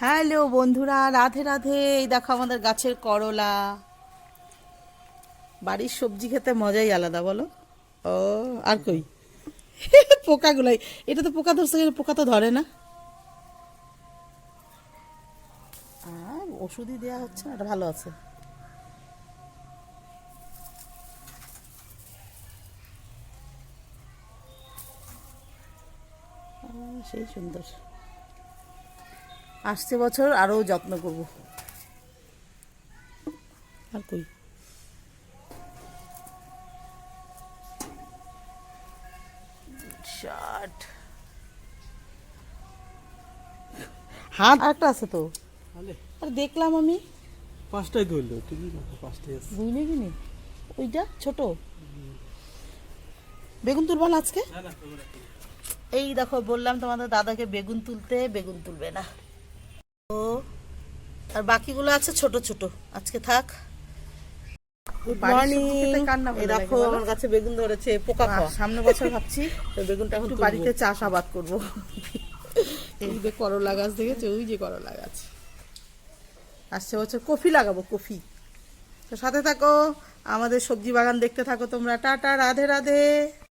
Hello বন্ধুরা, রাধে রাধে। এই দেখো আমাদের গাছের করলা। বাড়ির সবজি খেতে মজাই আলাদা, বলো? ও, আর কই? পোকাগুলাই। এটা তো পোকা ধরছে পোকা তো ধরে না। ওষুধই দেওয়া হচ্ছে না, এটা ভালো আছে। সেই সুন্দর। আসছে বছর আরও যত্ন করব। আর কই? শার্ট হাত? একটা আছে তো। তাহলে আর দেখলাম আমি। পাঁচটাই ধরলো ঠিকই না পাঁচটাই আছে। বুঝলি কি ওইটা ছোট। বেগুন তুলবা না আজকে? এই দেখো বললাম তোমাদের দাদাকে বেগুন তুলতে বেগুন তুলবে না। আর বাকিগুলো আছে ছোট ছোট। আজকে থাক। দেখো আমার বেগুন ধরেছে পোকা খাওয়া। সামনে বছর ভাবছি। তো বেগুনটা এখন বাড়িতে চাষাবাদ করব। এই যে করলা গাছ দেখেছ? ওই যে করলা গাছ। আসছে বছর কফি লাগাবো কফি। তো সাথে থাকো আমাদের সবজি বাগান দেখতে থাকো তোমরা। টাটা রাধে রাধে।